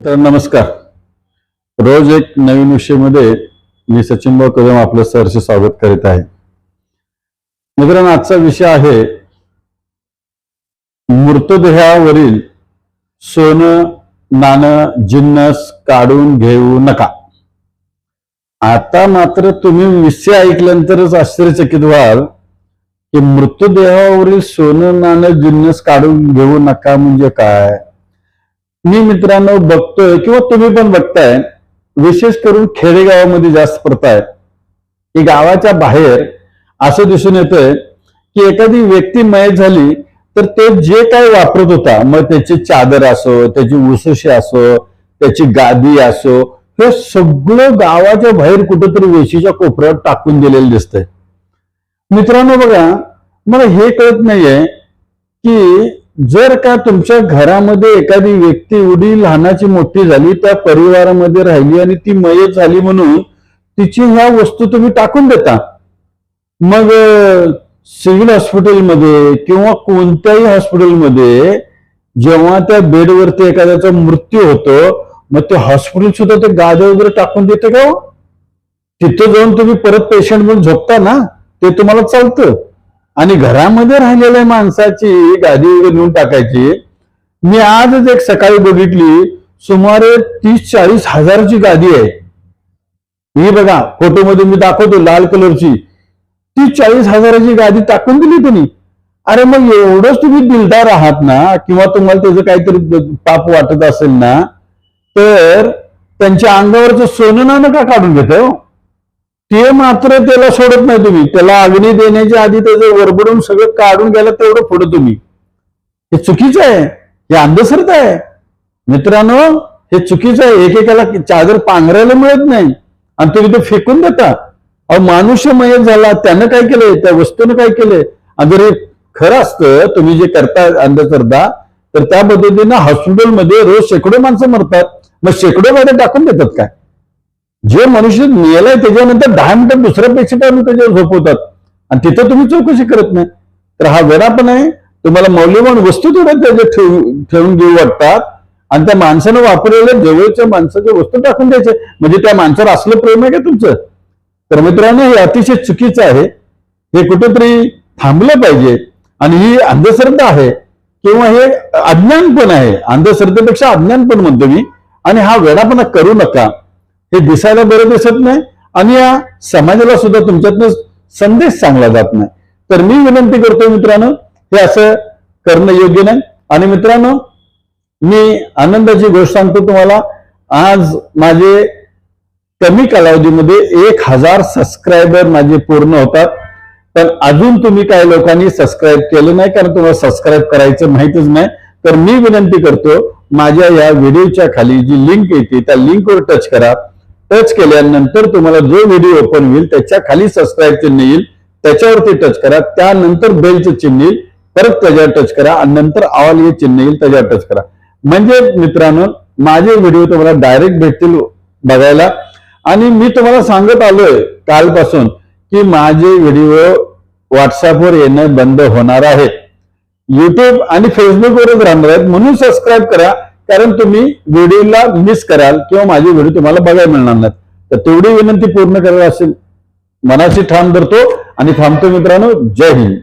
तर नमस्कार. रोज एक नवीन विषयमध्ये मी सचिन भाऊ कदम आपलं सहर्ष स्वागत करीत आहे. मित्रांनो आजचा विषय आहे मृतदेहावरील सोनं नाणं जिन्नस काढून घेऊ नका. आता मात्र तुम्ही विषय ऐकल्यानंतरच आश्चर्यचकित व्हाल की मृतदेहावरील सोनं नाणं जिन्नस काढून घेऊ नका म्हणजे काय? मी मित्रांनो बघतोय किंवा तुम्ही पण बघताय विशेष करून खेडेगावामध्ये जास्त प्रथा आहे की गावाच्या बाहेर असं दिसून येतंय की एखादी व्यक्ती मयत झाली तर ते जे काही वापरत होता मग त्याची चादर असो त्याची उसुशी असो त्याची गादी असो हे सगळं गावाच्या बाहेर कुठंतरी वेशीच्या कोपऱ्यात टाकून दिलेलं दिसतंय. मित्रांनो बघा मला हे कळत नाहीये की जर का तुमच्या घरामध्ये एखादी व्यक्ती एवढी लहानाची मोठी झाली त्या परिवारामध्ये राहिली आणि ती मयत झाली म्हणून तिची ह्या वस्तू तुम्ही टाकून देता. मग सिव्हिल हॉस्पिटलमध्ये किंवा कोणत्याही हॉस्पिटलमध्ये जेव्हा त्या बेडवरती एखाद्याचा मृत्यू होतो मग ते हॉस्पिटल सुद्धा ते गाद्या वगैरे टाकून देते का हो? तिथं जाऊन तुम्ही परत पेशंट म्हणून झोपता ना ते तुम्हाला चालतं. आणि घरामध्ये राहिलेल्या माणसाची गादी नेऊन टाकायची. मी आजच एक सकाळी बघितली सुमारे तीस चाळीस हजारची गादी आहे. ही बघा फोटोमध्ये मी दाखवतो लाल कलरची. तीस चाळीस हजाराची गादी टाकून दिली त्यांनी. अरे मग एवढंच तुम्ही दिलदार आहात ना किंवा तुम्हाला त्याचं काहीतरी पाप वाटत असेल ना तर त्यांच्या अंगावरचं सोनं ना का काढून घेतो हो? ते मात्र त्याला सोडत नाही तुम्ही. त्याला अग्नी देण्याच्या आधी त्याचं वरबडून सगळं काढून गेलं तेवढं पुढं तुम्ही. हे चुकीचं आहे. हे अंधश्रद्धा आहे. मित्रांनो हे चुकीचं आहे. एकेकाला चादर पांघरायला मिळत नाही. आणि तुम्ही ते फेकून देता. अहो मनुष्य झाला. त्यानं काय केलंय? त्या वस्तूनं काय केलंय? आणि जर हे खरं असतं. तुम्ही जे करता अंधश्रद्धा तर त्या पद्धतीनं हॉस्पिटलमध्ये रोज शेकडो माणसं मरतात. मग शेकडो गाड्या टाकून देतात काय? जे मनुष्य मेलाय त्याच्यानंतर दहा मिनिटं दुसऱ्या पेशंट त्याच्यावर झोपवतात. आणि तिथं तुम्ही चौकशी करत नाही. तर हा वेळा पण आहे. तुम्हाला मौल्यवान वस्तू थोड्या त्याच्यात ठेवू ठेवून घेऊ वाटतात. आणि त्या माणसानं वापरलेल्या जवळच्या माणसाच्या वस्तू टाकून द्यायचे म्हणजे त्या माणसावर असलं प्रेम आहे का तुमचं? तर मित्रांनो हे अतिशय चुकीचं आहे. हे कुठेतरी थांबलं पाहिजे. आणि ही अंधश्रद्धा आहे. किंवा हे अज्ञान पण आहे. अंधश्रद्धेपेक्षा अज्ञान पण म्हणतो मी. आणि हा वेडापणा करू नका. हे दिसायला बरं दिसत नाही आणि या समाजाला सुद्धा तुमच्यातनं संदेश चांगला जात नाही. तर मी विनंती करतो मित्रांनो हे असं करणं योग्य नाही. आणि मित्रांनो मी आनंदाची गोष्ट सांगतो तुम्हाला आज माझे कमी कालावधीमध्ये एक हजार सबस्क्रायबर माझे पूर्ण होतात. पण अजून तुम्ही काही लोकांनी सबस्क्राईब केलं नाही कारण तुम्हाला सबस्क्राईब करायचं माहितच नाही. तर मी विनंती करतो माझ्या या व्हिडिओच्या खाली जी लिंक येते त्या लिंकवर टच करा. टच केल्यानंतर तुम्हाला जो व्हिडिओ ओपन होईल त्याच्याखाली सबस्क्राईब चिन्ह येईल त्याच्यावरती टच करा त्यानंतर बेलचं चिन्ह येईल परत त्याच्यावर टच करा आणि नंतर ऑल हे चिन्ह येईल त्याच्यावर टच करा. म्हणजे मित्रांनो माझे व्हिडिओ तुम्हाला डायरेक्ट भेटतील बघायला. आणि मी तुम्हाला सांगत आलोय कालपासून की माझे व्हिडिओ व्हॉट्सअपवर येणं बंद होणार आहे. युट्यूब आणि फेसबुकवरच राहणार आहेत म्हणून सबस्क्राईब करा. कारण तुम्ही व्हिडिओला मिस कराल किंवा माझे व्हिडिओ तुम्हाला बघायला मिळणार नाहीत. तर तेवढी विनंती पूर्ण करायला असेल. मनाशी ठाम धरतो आणि थांबतो मित्रांनो. जय हिंद.